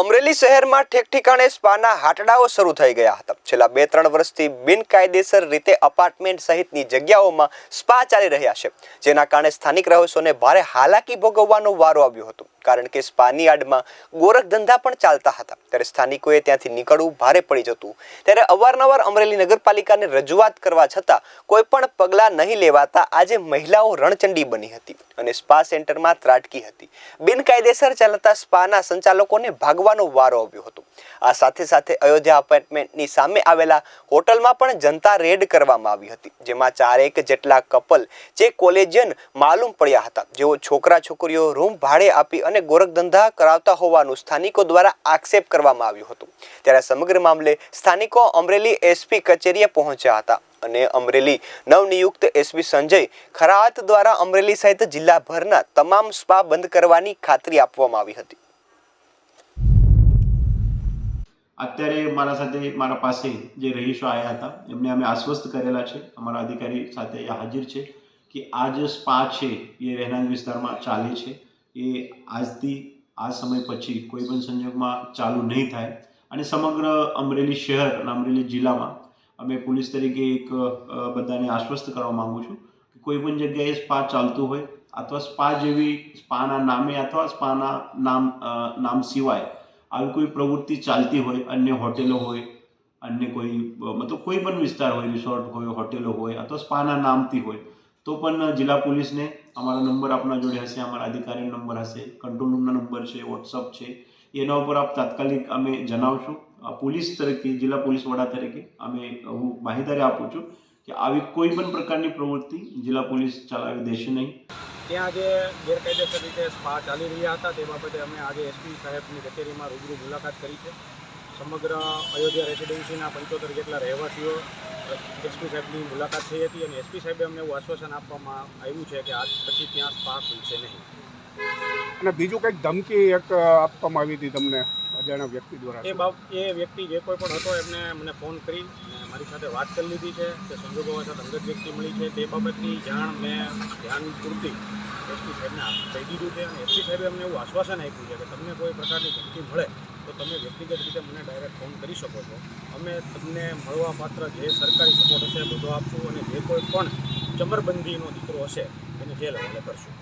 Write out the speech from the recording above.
અમરેલી શહેરમાં ઠેક ઠેકાણે સ્પાના હાટડાઓ શરૂ થઈ ગયા હતા. છેલ્લા બે ત્રણ વર્ષથી બિનકાયદેસર રીતે અપાર્ટમેન્ટ સહિતની જગ્યાઓમાં સ્પા ચાલી રહ્યા છે, જેના કારણે સ્થાનિક રહીશોને ભારે હાલાકી ભોગવવાનો વારો આવ્યો હતો. કારણ કે સ્પાની આડમાં ગોરખ ધંધા પણ ચાલતા હતા. ત્યારે સ્થાનિકોએ ત્યાંથી નીકળવું ભારે પડી જતું. ત્યારે અવારનવાર અમરેલી નગરપાલિકાને રજૂઆત કરવા છતાં કોઈ પણ પગલાં નહીં લેવાતા આજે મહિલાઓ રણચંડી બની હતી અને સ્પા સેન્ટરમાં ત્રાટકી હતી. બિનકાયદેસર ચાલતા સ્પાના સંચાલકોને ભાગવાનો વારો આવ્યો હતો. આ સાથે સાથે અયોધ્યા અપાર્ટમેન્ટની સામે આવેલા હોટલમાં પણ જનતા રેડ કરવામાં આવી હતી, જેમાં ચારેક જેટલા કપલ જે કોલેજિયન માલુમ પડ્યા હતા, જેઓ છોકરા છોકરીઓ રૂમ ભાડે આપી અને ગોરખધંધા કરાવતા હોવાનું સ્થાનિકો દ્વારા આક્ષેપ કરવામાં આવ્યો હતો. ત્યારે સમગ્ર મામલે સ્થાનિકો અમરેલી એસપી કચેરીએ પહોંચ્યા હતા અને અમરેલી નવનિયુક્ત એસપી સંજય ખરાત દ્વારા અમરેલી સહિત જિલ્લાભરના તમામ સ્પા બંધ કરવાની ખાતરી આપવામાં આવી હતી. અત્યારે મારા સાથે મારા પાસે જે રહીશો આવ્યા હતા, એમને અમે આશ્વસ્ત કરેલા છે. અમારા અધિકારી સાથે હાજર છે કે આ જે સ્પા છે, એ રહેણાંક વિસ્તારમાં ચાલે છે. એ આજથી, આ સમય પછી કોઈ પણ સંજોગમાં ચાલુ નહીં થાય. અને સમગ્ર અમરેલી શહેર અને અમરેલી જિલ્લામાં અમે પોલીસ તરીકે એક બધાને આશ્વસ્ત કરવા માગું છું કે કોઈ પણ જગ્યાએ સ્પા ચાલતું હોય અથવા સ્પા જેવી, સ્પાના નામે અથવા સ્પાના નામ નામ સિવાય આવી કોઈ પ્રવૃત્તિ ચાલતી હોય, અન્ય હોટેલો હોય, અન્ય કોઈ, મતલબ કોઈ પણ વિસ્તાર હોય, રિસોર્ટ હોય, હોટેલો હોય અથવા સ્પાના નામથી હોય તો પણ જિલ્લા પોલીસને અમારો નંબર આપના જોડે હશે, અમારા અધિકારીનો નંબર હશે કંટ્રોલ રૂમના નંબર છે વોટ્સઅપ છે. એના ઉપર આપ તાત્કાલિક અમે જણાવશું. પોલીસ તરીકે, જિલ્લા પોલીસ વડા તરીકે અમે હું માહિતી આપું છું કે આવી કોઈ પણ પ્રકારની પ્રવૃત્તિ જિલ્લા પોલીસ ચલાવી દેશે નહીં. ત્યાં જે ગેરકાયદેસર રીતે સ્પા ચાલી રહ્યા હતા. તે બાબતે અમે આજે એસપી સાહેબની કચેરીમાં રૂબરૂ મુલાકાત કરી છે. સમગ્ર અયોધ્યા રેસિડેન્સીના પંચોતેર જેટલા રહેવાસીઓ એસપી સાહેબની મુલાકાત થઈ હતી અને એસપી સાહેબે અમને એવું આશ્વાસન આપવામાં આવ્યું છે કે આજ પછી ત્યાં સ્પા ખુલશે નહીં. અને બીજું કંઈક ધમકી એક આપવામાં આવી હતી તમને અજાણ્યા વ્યક્તિ દ્વારા? એ બાબ એ વ્યક્તિ જે કોઈ પણ હતો એમને મને ફોન કરી મારી સાથે વાત કરી લીધી છે. કે સંજોગો સાથે અંગત વ્યક્તિ મળી છે. તે બાબતની જાણ મેં ધ્યાન પૂરતી એસપી સાહેબને કહી દીધું છે અને એસપી સાહેબે અમને એવું આશ્વાસન આપ્યું છે કે તમને કોઈ પ્રકારની ધમકી મળે તો તમે વ્યક્તિગત રીતે મને ડાયરેક્ટ ફોન કરી શકો છો. અમે તમને મળવા માત્ર જે સરકારી સપોર્ટ હશે બધો આપશું અને જે કોઈ પણ ચમરબંધીનો દીકરો હશે, એને જેલ હવાલે કરશું.